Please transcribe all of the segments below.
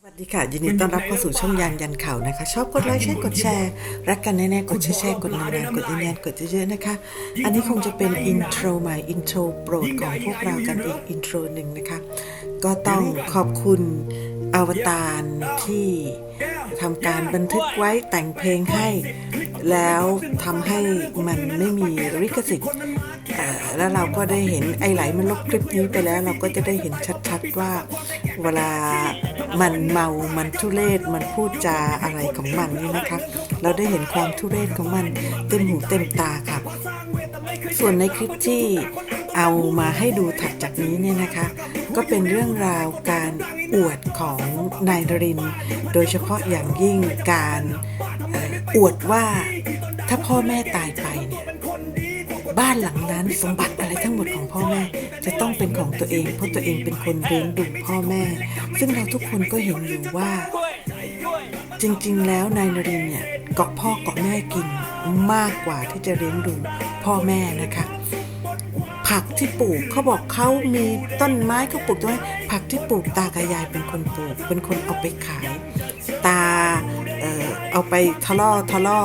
สวัสดีค่ะ ยินดีต้อนรับเข้าสู่ช่องยานยันข่าวนะคะ ชอบกดไลค์ใช่กดแชร์ รักกันแน่ๆ กดแชร์แชร์กดนานๆกดยืนยันกดเยอะๆนะคะ อันนี้คงจะเป็นอินโทรใหม่อินโทรโปรดของพวกเรากันอีกอินโทรหนึ่งนะคะ ก็ต้องขอบคุณอวตารที่ทำการบันทึกไว้แต่งเพลงให้ แล้วทำให้มันไม่มีลิขสิทธิ์แล้วเราก็ได้เห็นไอ้ไหลมันลบคลิปนี้ไปแล้วเราก็จะได้เห็นชัดๆว่า เวลามันเมา มันทุเรศ มันพูดจาอะไรของมันนี่นะคะ เราได้เห็นความทุเรศของมันเต็มหูเต็มตาค่ะส่วนในคลิปที่เอามาให้ดูถัดจากนี้เนี่ยนะคะ ก็เป็นเรื่องราวการอวดของนายนริน โดยเฉพาะอย่างยิ่งการ อวดว่าถ้าพ่อแม่ตายไปเนี่ยบ้านหลังนั้นสมบัติอะไรทั้งหมดของพ่อแม่ จะต้องเป็นของตัวเองเพราะตัวเองเป็นคนเลี้ยงดูพ่อแม่ ซึ่งเราทุกคนก็เห็นอยู่ว่า จริงๆ แล้วนายนรินทร์เนี่ยเกาะพ่อเกาะแม่กินมากกว่าที่จะเลี้ยงดูพ่อแม่นะคะผักที่ปลูกเขาบอกเขามีต้นไม้เขาปลูกต้นไม้ผักที่ปลูกตากับยายเป็นคนปลูก เป็นคนเอาไปขาย ตา เอาไปทะล่อทะล่อ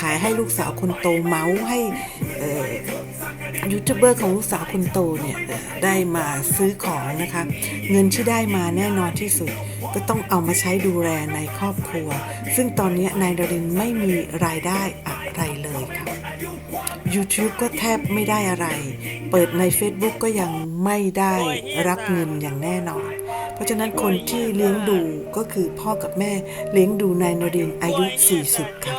ขายให้ลูกสาวคนโตเมาส์ให้ยูทูบเบอร์ของลูกสาวคนโตเนี่ยได้มาซื้อของนะคะ เงินที่ได้มาแน่นอนที่สุด ก็ต้องเอามาใช้ดูแลในครอบครัว ซึ่งตอนนี้นายดรินไม่มีรายได้อะไรเลยค่ะ YouTube ก็แทบไม่ได้อะไร เปิดใน Facebook ก็ยังไม่ได้รับเงินอย่างแน่นอน เพราะฉะนั้นคนที่เลี้ยงดูก็คือพ่อกับแม่เลี้ยงดูนายนรินอายุ 40 ค่ะ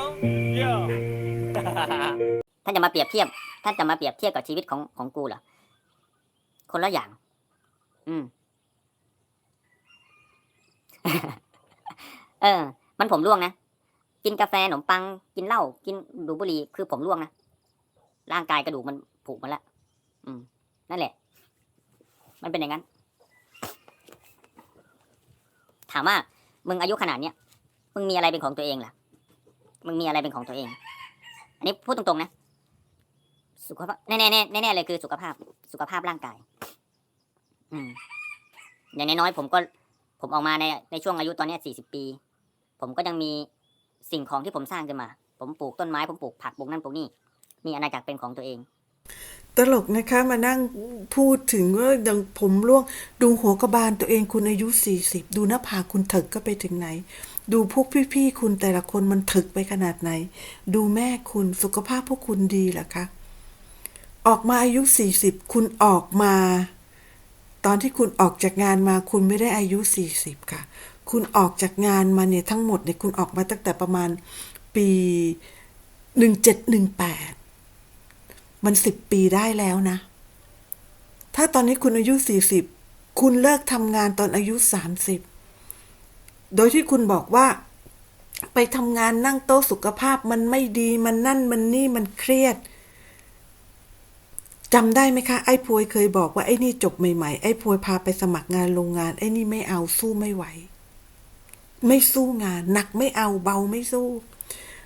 ท่านจะมาเปรียบเทียบ ท่านจะมาเปรียบเทียบกับชีวิตของของกูเหรอ คนละอย่าง อืม เออ มันผมร่วงนะ กินกาแฟขนมปัง กินเหล้า กินดูบุหรี่ คือผมร่วงนะ ร่างกายกระดูกมันผุมันละ อืม นั่นแหละ มันเป็นอย่างนั้น ถามว่ามึงอายุขนาดเนี้ยมึงมีอะไรเป็นของตัวเองล่ะมึงมีอะไรเป็นของตัวเอง อันนี้พูดตรงๆนะ สุขภาพแน่ๆแน่แน่เลยคือสุขภาพสุขภาพร่างกาย อืมอย่างน้อยๆผมก็ ผมออกมาในในช่วงอายุตอนนี้สี่สิบปี ผมก็ยังมีสิ่งของที่ผมสร้างขึ้นมา ผมปลูกต้นไม้ผมปลูกผักปลูกนั่นปลูกนี่มีอาณาจักรเป็นของตัวเอง ตลกนะคะมานั่งพูดถึงว่าดังผมร่วง ดูหัวกระบาลตัวเองคุณอายุ 40 ดูหน้าผากคุณถึกก็ไปถึงไหน ดูพวกพี่ๆคุณแต่ละคนมันถึกไปขนาดไหน ดูแม่คุณสุขภาพพวกคุณดีหรอคะ ออกมาอายุ 40 คุณออกมา ตอนที่คุณออกจากงานมาคุณไม่ได้อายุ 40 ค่ะ คุณออกจากงานมาเนี่ยทั้งหมดเนี่ยคุณออกมาตั้งแต่ประมาณปี 1718 มันสิบปีได้แล้วนะ ถ้าตอนนี้คุณอายุสี่สิบคุณเลิกทำงานตอนอายุสามสิบโดยที่คุณบอกว่า ไปทำงานนั่งโต๊ะสุขภาพมันไม่ดีมันนั่นมันนี่มันเครียดจำได้ไหมคะ ไอ้พวยเคยบอกว่าไอ้นี่จบใหม่ๆ ไอ้พวยพาไปสมัครงานโรงงาน ไอ้นี่ไม่เอาสู้ไม่ไหว ไม่สู้งาน หนักไม่เอาเบาไม่สู้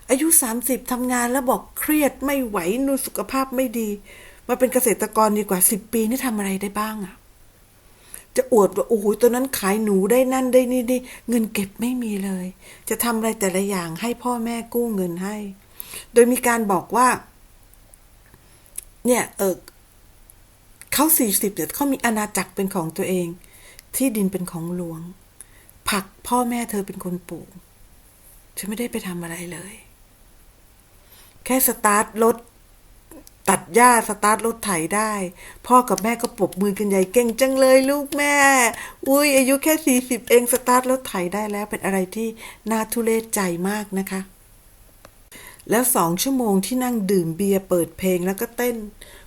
อายุสามสิบทำงานแล้วบอกเครียดไม่ไหวนูสุขภาพไม่ดี มาเป็นเกษตรกรดีกว่าสิบปีนี่ทำอะไรได้บ้างอะจะอวดว่าโอ้โหตัวนั้นขายหนูได้นั่นได้นี่ได้เงินเก็บไม่มีเลย จะทำอะไรแต่ละอย่างให้พ่อแม่กู้เงินให้ โดยมีการบอกว่า เนี่ยเออเขาสี่สิบเดี๋ยวเขามีอาณาจักรเป็นของตัวเอง ที่ดินเป็นของหลวง ผักพ่อแม่เธอเป็นคนปลูกฉันไม่ได้ไปทำอะไรเลย แค่สตาร์ทรถตัดหญ้าสตาร์ทรถไถได้ พ่อกับแม่ก็ปรบมือกันใหญ่เก่งจังเลยลูกแม่ อุ้ยอายุแค่สี่สิบเองสตาร์ทรถไถได้แล้วเป็นอะไรที่น่าทุเรศใจมากนะคะ แล้วสองชั่วโมงที่นั่งดื่มเบียร์เปิดเพลงแล้วก็เต้น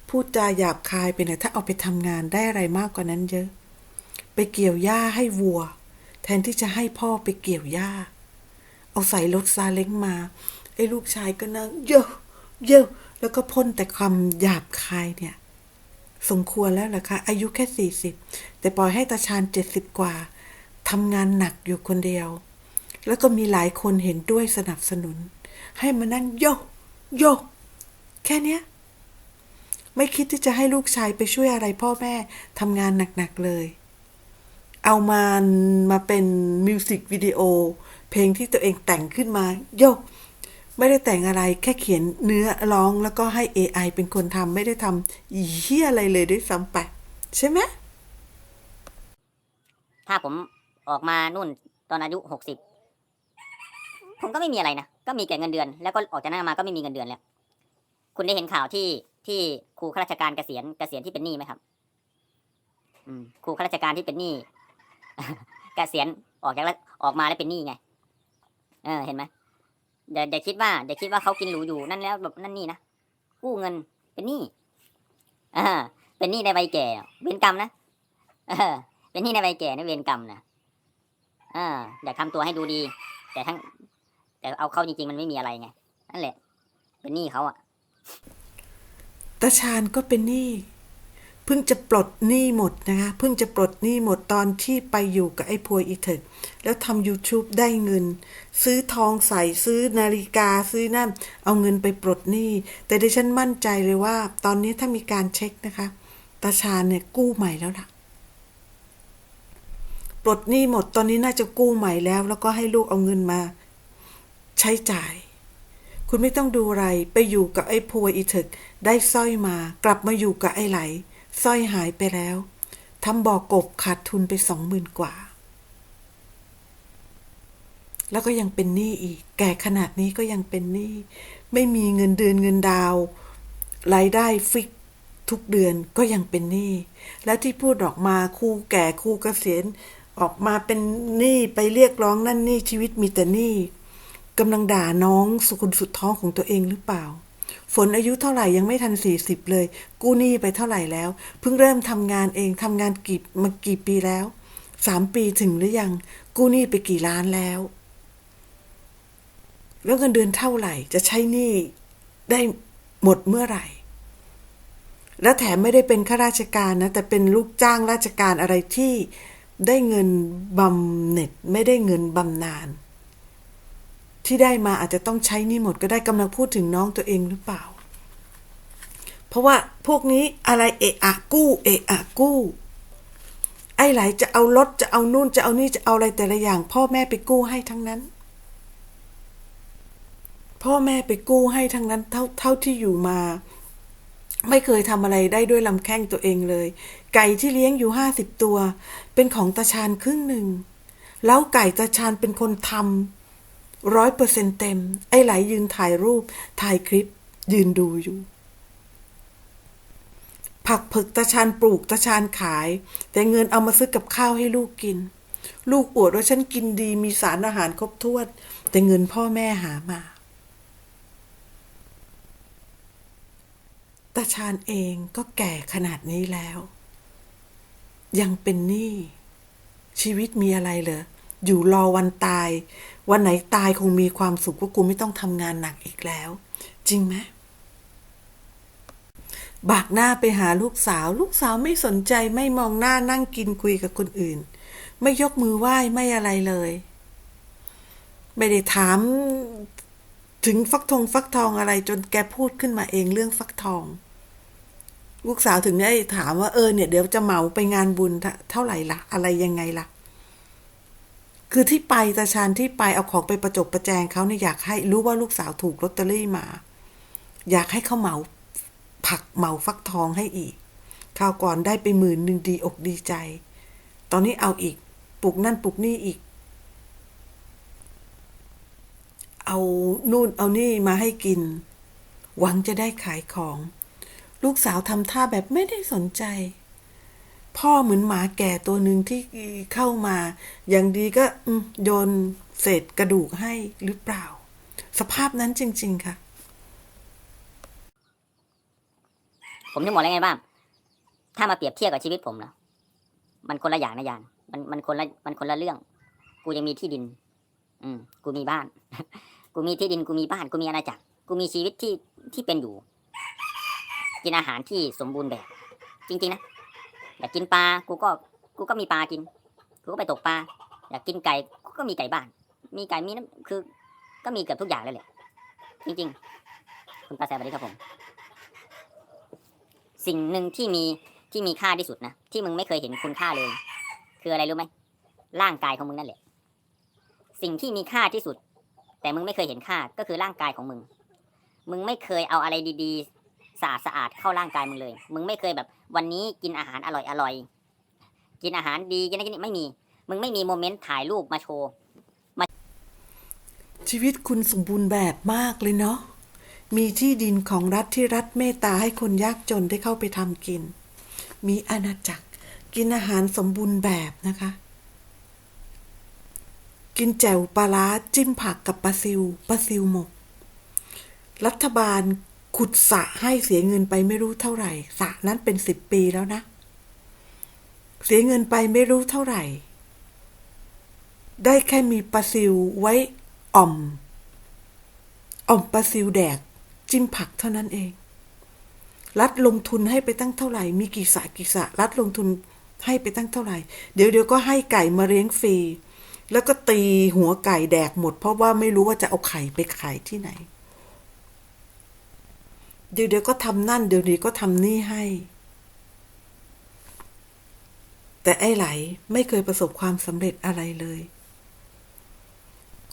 พูดจาหยาบคายไปเนี่ยถ้าเอาไปทำงานได้อะไรมากกว่านั้นเยอะ ไปเกี่ยวหญ้าให้วัว แทนที่จะให้พ่อไปเกี่ยวหญ้า เอาใส่รถซาเล้งมา ไอ้ลูกชายก็นั่งเยอะเยอะแล้วก็พ่นแต่คำหยาบคายเนี่ย สมควรแล้วเหรอคะอายุแค่สี่สิบแต่ปล่อยให้ตาชาญเจ็ดสิบกว่าทำงานหนักอยู่คนเดียว แล้วก็มีหลายคนเห็นด้วยสนับสนุน ให้มานั่งโยกโยกแค่เนี้ย ไม่คิดที่จะให้ลูกชายไปช่วยอะไรพ่อแม่ทำงานหนัก ๆ เลย เอามามาเป็นมิวสิกวิดีโอเพลงที่ตัวเองแต่งขึ้นมาโยก ไม่ได้แต่งอะไรแค่เขียนเนื้อร้องแล้วก็ให้ AI เป็นคนทำไม่ได้ทำเหี้ยอะไรเลยด้วยซ้ำไป ใช่ไหมถ้าผมออกมานู่นตอนอายุหกสิบผมก็ไม่มีอะไรนะ ก็มีแต่เงินเดือน แล้วก็ออกจากนั้นมาก็ไม่มีเงินเดือนแล้ว คุณได้เห็นข่าวที่ที่ครูข้าราชการเกษียณเกษียณที่เป็นหนี้ไหมครับ อืมครูข้าราชการที่เป็นหนี้เกษียณออกจากแล้วออกมาแล้วเป็นหนี้ไง เออ เห็นไหม เดี๋ยวเดี๋ยวคิดว่าเดี๋ยวคิดว่าเขากินหรูอยู่นั่นแล้วแบบนั่นนี่นะกู้เงินเป็นหนี้อ่าเป็นหนี้ในใบแก่เวรกรรมนะเออเป็นหนี้ในใบแก่นี่เวรกรรมนะอ่าอยากทำตัวให้ดูดี แต่ทั้ง แต่เอาเข้าจริงๆมันไม่มีอะไรไงนั่นแหละ เป็นหนี้เขาอะตาชาญก็เป็นหนี้ พิ่งจะปลดหนี้หมดนะคะเพิ่งจะปลดหนี้หมดตอนที่ไปอยู่กับไอ้พวยอีเถิดแล้วทำ YouTube ได้เงิน ซื้อทองใส่ซื้อนาฬิกาซื้อนั่น เอาเงินไปปลดหนี้ แต่ดิฉันมั่นใจเลยว่า ตอนนี้ถ้ามีการเช็คนะคะตาชาเนี่ยกู้ใหม่แล้วล่ะปลดหนี้หมดตอนนี้น่าจะกู้ใหม่แล้ว แล้วก็ให้ลูกเอาเงินมา ใช้จ่าย คุณไม่ต้องดูอะไรไปอยู่กับไอ้พวยอีเถิกได้สร้อยมากลับมาอยู่กับไอ้ไหล สร้อยหายไปแล้วทำบ่อกบขาดทุนไปสองหมื่นกว่า แล้วก็ยังเป็นหนี้อีก แก่ขนาดนี้ก็ยังเป็นหนี้ ไม่มีเงินเดือนเงินดาว รายได้ฟิกทุกเดือนก็ยังเป็นหนี้ แล้วที่พูดออกมาครูแก่ครูเกษียณออกมาเป็นหนี้ไปเรียกร้องนั่นนี่ชีวิตมีแต่หนี้กำลังด่าน้องสุคุณสุดท้องของตัวเองหรือเปล่า ฝนอายุเท่าไหร่ยังไม่ทันสี่สิบเลย กู้หนี้ไปเท่าไหร่แล้ว เพิ่งเริ่มทำงานเองทำงานกี่มากี่ปีแล้วสามปีถึงหรือยัง กู้หนี้ไปกี่ล้านแล้ว แล้วเงินเดือนเท่าไหร่จะใช้หนี้ได้หมดเมื่อไหร่ แล้วแถมไม่ได้เป็นข้าราชการนะ แต่เป็นลูกจ้างราชการอะไรที่ได้เงินบำเหน็จไม่ได้เงินบำนาญ ที่ได้มาอาจจะต้องใช้นี่หมดก็ได้กำลังพูดถึงน้องตัวเองหรือเปล่า เพราะว่าพวกนี้อะไรเอะอะกู้ เอะอะกู้ ไอ้ไหลจะเอารถจะเอานู่นจะเอานี่จะเอาอะไรแต่ละอย่าง พ่อแม่ไปกู้ให้ทั้งนั้น พ่อแม่ไปกู้ให้ทั้งนั้นเท่าเท่าที่อยู่มา ไม่เคยทำอะไรได้ด้วยลำแข้งตัวเองเลย ไก่ที่เลี้ยงอยู่ห้าสิบตัว เป็นของตาชาญครึ่งหนึ่งแล้วไก่ตาชาญเป็นคนทำ ร้อยเปอร์เซ็นเต็ม ไอ้ไหลยืนถ่ายรูป ถ่ายคลิป ยืนดูอยู่ ผักผือกตาชาญปลูกตาชาญขาย แต่เงินเอามาซื้อกับข้าวให้ลูกกิน ลูกอวดว่าฉันกินดีมีสารอาหารครบถ้วน แต่เงินพ่อแม่หามาตาชาญเองก็แก่ขนาดนี้แล้ว ยังเป็นหนี้ชีวิตมีอะไรเหรออยู่รอวันตายวันไหนตายคงมีความสุขว่ากูไม่ต้องทำงานหนักอีกแล้ว จริงไหมบากหน้าไปหาลูกสาว ลูกสาวไม่สนใจไม่มองหน้านั่งกินคุยกับคนอื่น ไม่ยกมือไหว้ไม่อะไรเลย ไม่ได้ถามถึงฟักทองฟักทองอะไรจนแกพูดขึ้นมาเองเรื่องฟักทอง ลูกสาวถึงได้ถามว่าเออเนี่ยเดี๋ยวจะเหมาไปงานบุญเท่าไหร่ละอะไรยังไงล่ะ คือที่ไปตาชานที่ไปเอาของไปประจบประแจงเขาเนี่ยอยากให้รู้ว่าลูกสาวถูกลอตเตอรี่มา อยากให้เขาเหมาผักเหมาฟักทองให้อีกคราวก่อนได้ไปหมื่นหนึ่งดีอกดีใจ ตอนนี้เอาอีกปลูกนั่นปลูกนี่อีก เอานู่นเอานี่มาให้กิน หวังจะได้ขายของ ลูกสาวทำท่าแบบไม่ได้สนใจ พ่อเหมือนหมาแก่ตัวหนึ่งที่เข้ามา อย่างดีก็โยนเศษกระดูกให้หรือเปล่า สภาพนั้นจริง ๆ ค่ะ ผมถึงบอกแล้ไงบ้าง ถ้ามาเปรียบเทียบกับชีวิตผมนะมันคนละอย่างนะยานมันมันคนละมันคนละเรื่อง กูยังมีที่ดิน อืม กูมีบ้าน กูมีที่ดิน กูมีบ้าน กูมีอาณาจักร กูมีชีวิตที่ที่เป็นอยู่ กินอาหารที่สมบูรณ์แบบ จริง ๆ นะ อยากกินปลากูก็กูก็มีปลากินกูก็ไปตกปลาอยากกินไก่กูก็มีไก่บ้าน มีไก่มีน้ำคือ ก็มีเกือบทุกอย่างเลยแหละจริงๆ คุณปลาแซมสวัสดีครับผม สิ่งหนึ่งที่มีที่มีค่าที่สุดนะที่มึงไม่เคยเห็นคุณค่าเลย คืออะไรรู้ไหมร่างกายของมึงนั่นแหละ สิ่งที่มีค่าที่สุด แต่มึงไม่เคยเห็นค่าก็คือร่างกายของมึง มึงไม่เคยเอาอะไรดี ๆ สะอาดสะอาดเข้าร่างกายมึงเลย มึงไม่เคยแบบ วันนี้กินอาหารอร่อยอร่อยกินอาหารดีกินอะไรกินนี่ไม่มี มึงไม่มีโมเมนต์ถ่ายรูปมาโชว์ชีวิตคุณสมบูรณ์แบบมากเลยเนาะมีที่ดินของรัฐที่รัฐเมตตาให้คนยากจนได้เข้าไปทำกิน มีอาณาจักร กินอาหารสมบูรณ์แบบนะคะ กินแจ่วปลาร้าจิ้มผักกับปลาซิวปลาซิวหมก รัฐบาล ขุดสระให้เสียเงินไปไม่รู้เท่าไหร่สระนั้นเป็นสิบปีแล้วนะ เสียเงินไปไม่รู้เท่าไหร่ ได้แค่มีปลาซิวไว้อ่อม อ่อมปลาซิวแดก จิ้มผักเท่านั้นเอง รัฐลงทุนให้ไปตั้งเท่าไหร่ มีกี่สระกี่สระรัฐลงทุนให้ไปตั้งเท่าไหร่ เดี๋ยวเดี๋ยวก็ให้ไก่มาเลี้ยงฟรี แล้วก็ตีหัวไก่แดกหมด เพราะว่าไม่รู้ว่าจะเอาไข่ไปขายที่ไหน เดี๋ยวเดี๋ยวก็ทำนั่น เดี๋ยวเดี๋ยวก็ทำนี่ให้ แต่ไอ้ไหลไม่เคยประสบความสำเร็จอะไรเลย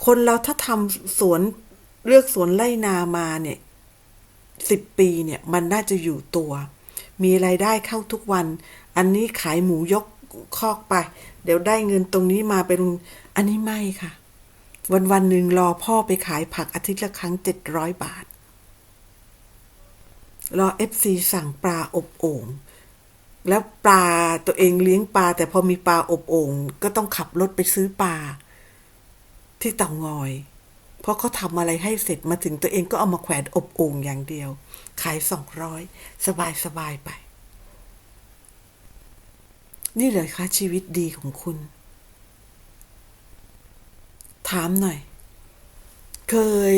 คนเราถ้าทำสวนเลือกสวนไร่นามาเนี่ยสิบปีเนี่ยมันน่าจะอยู่ตัว มีรายได้เข้าทุกวัน อันนี้ขายหมูยกคอกไป เดี๋ยวได้เงินตรงนี้มาเป็นอันนี้ไม่ค่ะ วันวันหนึ่งรอพ่อไปขายผักอาทิตย์ละครั้งเจ็ดร้อยบาท รอเอฟซีสั่งปลาอบโอ่งแล้วปลาตัวเองเลี้ยงปลา แต่พอมีปลาอบโอ่งก็ต้องขับรถไปซื้อปลา ที่เต่างอย เพราะเขาทำอะไรให้เสร็จมาถึงตัวเองก็เอามาแขวนอบโอ่งอย่างเดียว ขายสองร้อยสบายสบายไป นี่เลยคะชีวิตดีของคุณ ถามหน่อย เคย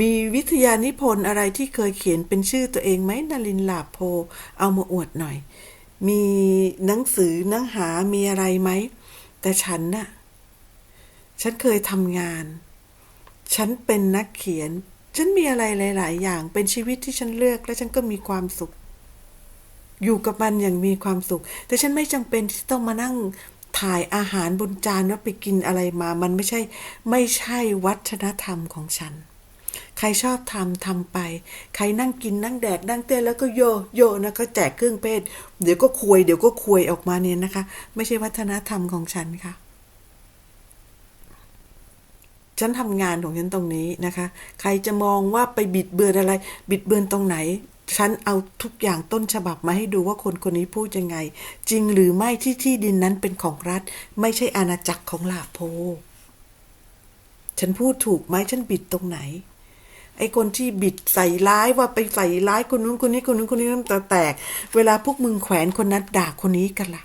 มีวิทยานิพนธ์อะไรที่เคยเขียนเป็นชื่อตัวเองไหมนลินลาโพ เอามาอวดหน่อย มีหนังสือหนังหามีอะไรไหม แต่ฉันน่ะ ฉันเคยทำงาน ฉันเป็นนักเขียน ฉันมีอะไรหลาย ๆ อย่าง เป็นชีวิตที่ฉันเลือก และฉันก็มีความสุข อยู่กับมันอย่างมีความสุข แต่ฉันไม่จำเป็นที่ต้องมานั่งถ่ายอาหารบนจานว่าไปกินอะไรมา มันไม่ใช่ ไม่ใช่วัฒนธรรมของฉัน ใครชอบทำทำไป ใครนั่งกินนั่งแดกนั่งเต้นแล้วก็โยโยนะก็แจกเครื่องเพศ เดี๋ยวก็ควยเดี๋ยวก็ควยออกมาเนี่ยนะคะ ไม่ใช่วัฒนธรรมของฉันค่ะ ฉันทำงานของฉันตรงนี้นะคะ ใครจะมองว่าไปบิดเบือนอะไร บิดเบือนตรงไหนฉันเอาทุกอย่างต้นฉบับมาให้ดูว่าคนคนนี้พูดยังไง จริงหรือไม่ที่ที่ดินนั้นเป็นของรัฐ ไม่ใช่อาณาจักรของลาโพ ฉันพูดถูกไหมฉันบิดตรงไหน ไอ้คนที่บิดใส่ร้ายว่าไปใส่ร้ายคนนู้นคนนี้คนนู้นคนนี้น้ำตาแตก เวลาพวกมึงแขวนคนนั้นด่าคนนี้กันล่ะ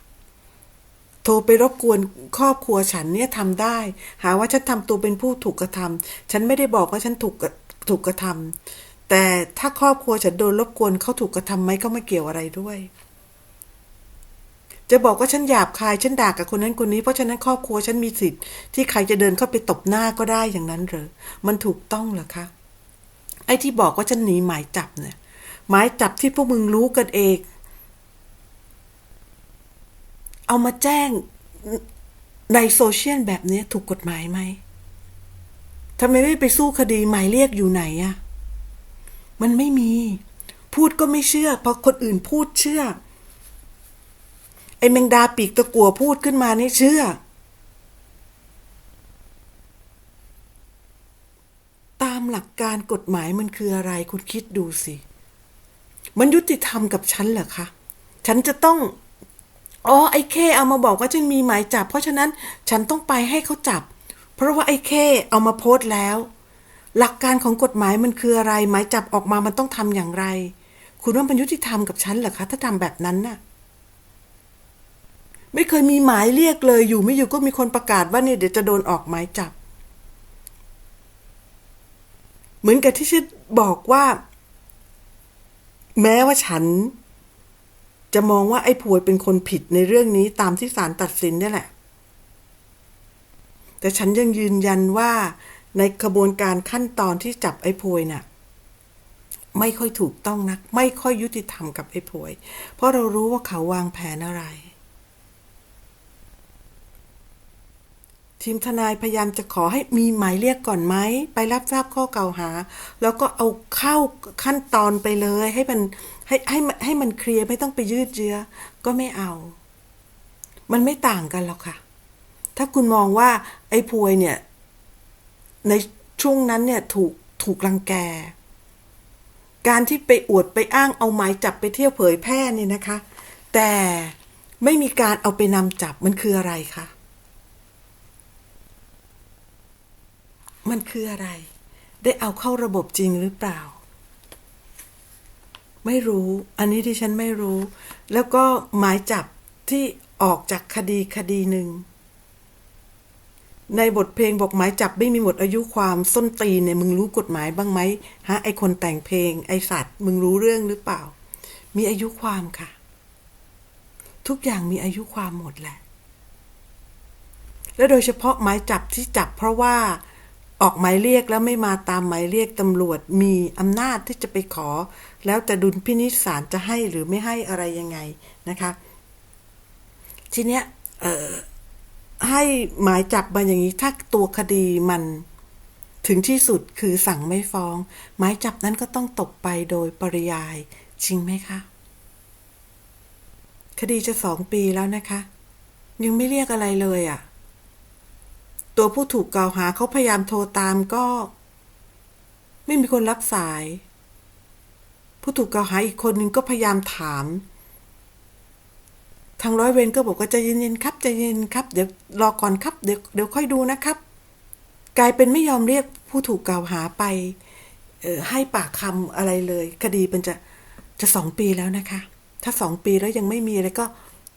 โทรไปรบกวนครอบครัวฉันเนี่ยทำได้ หาว่าฉันทำตัวเป็นผู้ถูกกระทำฉันไม่ได้บอกว่าฉันถูกกระถูกกระทำแต่ถ้าครอบครัวฉันโดนรบกวนเขาถูกกระทำไหมก็ไม่เกี่ยวอะไรด้วย จะบอกว่าฉันหยาบคายฉันด่ากับคนนั้นคนนี้เพราะฉะนั้นครอบครัวฉันมีสิทธิ์ที่ใครจะเดินเข้าไปตบหน้าก็ได้อย่างนั้นเหรอมันถูกต้องเหรอคะ ไอ้ที่บอกว่าฉันหนีหมายจับเนี่ย หมายจับที่พวกมึงรู้กันเอง เอามาแจ้งในโซเชียลแบบนี้ถูกกฎหมายไหมทำไมไม่ไปสู้คดีหมายเรียกอยู่ไหนอะมันไม่มี พูดก็ไม่เชื่อพราะคนอื่นพูดเชื่อ ไอ้แมงดาปีกตะกัวพูดขึ้นมานี่เชื่อามหลักการกฎหมายมันคืออะไร คุณคิดดูสิ มันยุติธรรมกับฉันเหรอคะ ฉันจะต้องอ๋อไอ้เคเอามาบอกว่าฉันมีหมายจับ เพราะฉะนั้นฉันต้องไปให้เขาจับ เพราะว่าไอ้เคเอามาโพสต์แล้ว หลักการของกฎหมายมันคืออะไร หมายจับออกมามันต้องทำอย่างไร คุณว่ามันยุติธรรมกับฉันเหรอคะ ถ้าทำแบบนั้นน่ะ ไม่เคยมีหมายเรียกเลยอยู่ไม่อยู่ก็มีคนประกาศว่าเนี่ยเดี๋ยวจะโดนออกหมายจับ เหมือนกับที่ฉันบอกว่า แม้ว่าฉัน จะมองว่าไอ้พวยเป็นคนผิดในเรื่องนี้ตามที่ศาลตัดสินเนี่ยแหละ แต่ฉันยังยืนยันว่าในกระบวนการขั้นตอนที่จับไอ้พวยน่ะ ไม่ค่อยถูกต้องนัก ไม่ค่อยยุติธรรมกับไอ้พวย เพราะเรารู้ว่าเขาวางแผนอะไร ทีมทนายพยายามจะขอให้มีหมายเรียกก่อนไหมไปรับทราบข้อกล่าวหา แล้วก็เอาเข้าขั้นตอนไปเลย ให้มันให้ให้ให้มันเคลียร์ไม่ต้องไปยืดเยื้อก็ไม่เอา มันไม่ต่างกันหรอกค่ะ ถ้าคุณมองว่าไอ้พวยเนี่ย ในช่วงนั้นเนี่ยถูกถูกรังแก การที่ไปอวดไปอ้างเอาหมายจับไปเที่ยวเผยแพร่เนี่ยนะคะ แต่ไม่มีการเอาไปนำจับมันคืออะไรคะ มันคืออะไร ได้เอาเข้าระบบจริงหรือเปล่า ไม่รู้ อันนี้ที่ฉันไม่รู้ แล้วก็หมายจับที่ออกจากคดีคดีหนึ่ง ในบทเพลงบอกหมายจับไม่มีหมดอายุความส้นตีนเนี่ยมึงรู้กฎหมายบ้างไหมฮะไอคนแต่งเพลง ไอสัตว์ มึงรู้เรื่องหรือเปล่า มีอายุความค่ะ ทุกอย่างมีอายุความหมดแหละและโดยเฉพาะหมายจับที่จับเพราะว่า ออกหมายเรียกแล้วไม่มาตามหมายเรียกตำรวจมีอำนาจที่จะไปขอ แล้วแต่ดุลพินิจศาลจะให้หรือไม่ให้อะไรยังไงนะคะ ทีเนี้ยให้หมายจับมาอย่างนี้ถ้าตัวคดีมันถึงที่สุดคือสั่งไม่ฟ้อง หมายจับนั้นก็ต้องตกไปโดยปริยายจริงไหมคะ คดีจะสองปีแล้วนะคะ ยังไม่เรียกอะไรเลยอะ่ะ ตัวผู้ถูกกล่าวหาเขาพยายามโทรตามก็ ไม่มีคนรับสาย ผู้ถูกกล่าวหาอีกคนนึงก็พยายามถาม ทางร้อยเวรก็บอกว่าใจเย็นๆครับใจเย็นครับ เดี๋ยวรอก่อนครับเดี๋ยวเดี๋ยวค่อยดูนะครับ กลายเป็นไม่ยอมเรียกผู้ถูกกล่าวหาไปออให้ปากคำอะไรเลย คดีมันจะจะสองปีแล้วนะคะ ถ้าสองปีแล้วยังไม่มีอะไรก็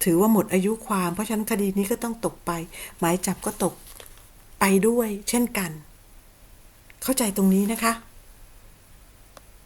ถือว่าหมดอายุความ เพราะฉะนั้นคดีนี้ก็ต้องตกไป หมายจับก็ตก ไปด้วยเช่นกัน เข้าใจตรงนี้นะคะ